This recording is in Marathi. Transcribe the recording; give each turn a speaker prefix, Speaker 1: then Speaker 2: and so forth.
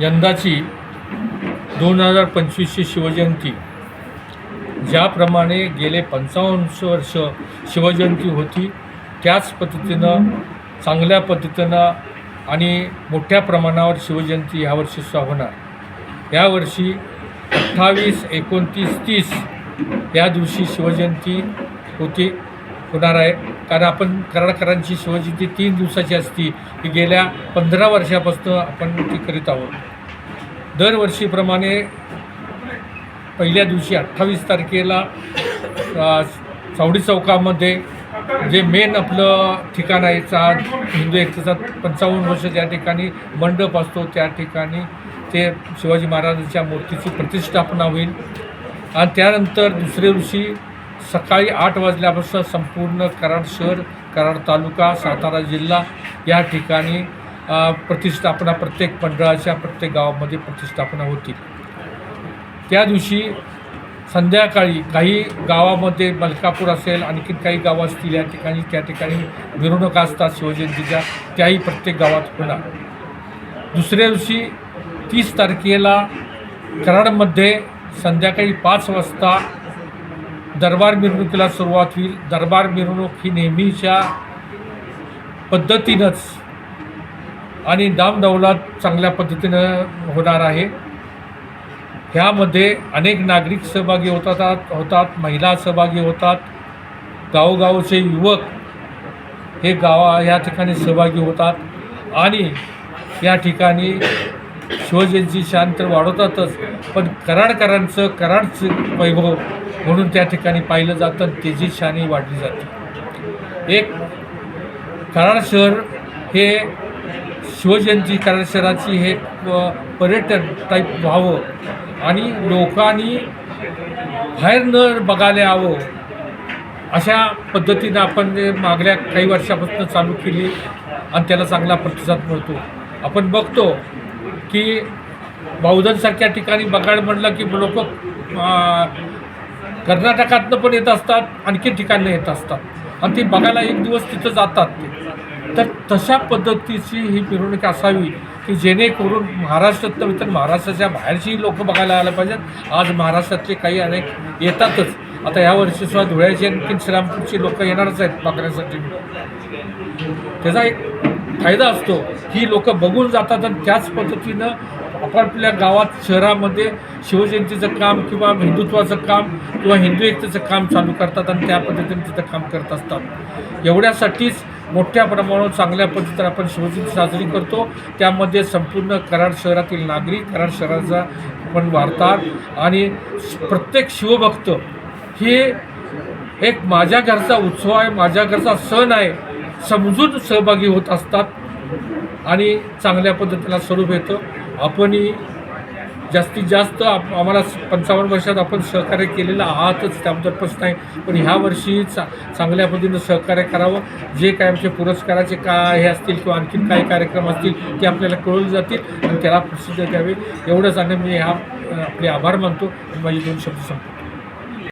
Speaker 1: यंदाची दोन हजार पंचवीसची शिवजयंती. ज्याप्रमाणे गेले पंचावन्न वर्ष शिवजयंती होती त्याच पद्धतीनं चांगल्या पद्धतीनं आणि मोठ्या प्रमाणावर शिवजयंती ह्यावर्षी सुद्धा होणार. यावर्षी अठ्ठावीस एकोणतीस तीस या दिवशी शिवजयंती होती होणार आहे. कारण आपण कराडकरांची शिवजयंती तीन दिवसाची असती ही गेल्या पंधरा वर्षापासून आपण ती करीत आहोत. दरवर्षीप्रमाणे पहिल्या दिवशी अठ्ठावीस तारखेला सावडी चावडी चौकामध्ये जे मेन आपलं ठिकाण आहे चा हिंदू एकतेचा पंचावन्न वर्ष ज्या ठिकाणी मंडप असतो त्या ठिकाणी ते शिवाजी महाराजांच्या मूर्तीची प्रतिष्ठापना होईल. आणि त्यानंतर दुसऱ्या दिवशी सकाळी आठ वाजल्यापासून संपूर्ण कराड शहर कराड तालुका सातारा जिल्हा या ठिकाणी प्रतिष्ठापना प्रत्येक मंडळाच्या प्रत्येक गावामध्ये प्रतिष्ठापना होतील त्या दिवशी संध्याकाळी काही गावामध्ये मलकापूर असेल आणखीन काही गावं असतील या ठिकाणी त्या ठिकाणी मिरवणुका असतात शिवजयंतीच्या त्याही प्रत्येक गावात होणार. दुसऱ्या दिवशी तीस तारखेला कराडमध्ये संध्याकाळी पाच वाजता दरबार मिरवणुकीला सुरुवात होईल. दरबार मिरवणूक ही नेहमीच्या पद्धतीनंच आणि दामदौलात चांगल्या पद्धतीनं होणार आहे. ह्यामध्ये अनेक नागरिक सहभागी होतात होतात महिला सहभागी होतात. गावोगावचे युवक हे गावा या ठिकाणी सहभागी होतात आणि या ठिकाणी शिवजयंती शांत तर वाढवतातच. पण कराडकरांचं कराडचं वैभव म्हणून त्या ठिकाणी पाहिलं जातं आणि त्याची शानी वाढली जाते. एक कराड शहर हे शिवजयंती कराड शहराची हे पर्यटन टाईप व्हावं आणि लोकांनी बाहेर न बघायला यावं अशा पद्धतीनं आपण मागल्या काही वर्षापासून चालू केली आणि त्याला चांगला प्रतिसाद मिळतो. आपण बघतो की बहुजनसारख्या ठिकाणी बघायला म्हणलं की लोक कर्नाटकातनं पण येत असतात आणखी ठिकाणी येत असतात. आणि ती बघायला एक दिवस तिथं जातात ते. तर तशा पद्धतीची ही मिरवणूक असावी की जेणेकरून महाराष्ट्रातलं नव्हे तर महाराष्ट्राच्या बाहेरची लोक बघायला आलं पाहिजेत. आज महाराष्ट्रातले काही अनेक येतातच. आता या वर्षी सुद्धा धुळ्याची आणखी श्रीरामपूरची लोक येणारच आहेत बघण्यासाठी. त्याचा एक फायदा असतो की लोक बघून जातात आणि त्याच पद्धतीनं आपापल्या गावात शहरामध्ये शिवजयंतीचं काम किंवा हिंदुत्वाचं काम किंवा हिंदू एकतेचं काम चालू करतात आणि त्या पद्धतीने तिथं काम करत असतात. एवढ्यासाठीच मोठ्या प्रमाणावर चांगल्या पद्धतीने आपण शिवजयंती साजरी करतो. त्यामध्ये संपूर्ण कराड शहरातील नागरिक कराड शहराचा पण वाढतात आणि प्रत्येक शिवभक्त हे एक माझ्या घरचा उत्सव आहे माझ्या घरचा सण आहे. समजून सहभागी होत असतात आणि चांगल्या पद्धतीला स्वरूप येतं. आपणही जास्तीत जास्त आप आम्हाला पंचावन्न वर्षात आपण सहकार्य केलेलं आहातच त्याबद्दल प्रश्न आहे. पण ह्या वर्षी चा चांगल्या पद्धतीनं सहकार्य करावं. जे काय आमचे पुरस्काराचे काय हे असतील किंवा आणखीन काही कार्यक्रम असतील ते आपल्याला कळवले जातील आणि त्याला प्रसिद्ध द्यावे. एवढंच आणि मी ह्या आपले आभार मानतो. आणि माझे दोन शब्द संपतो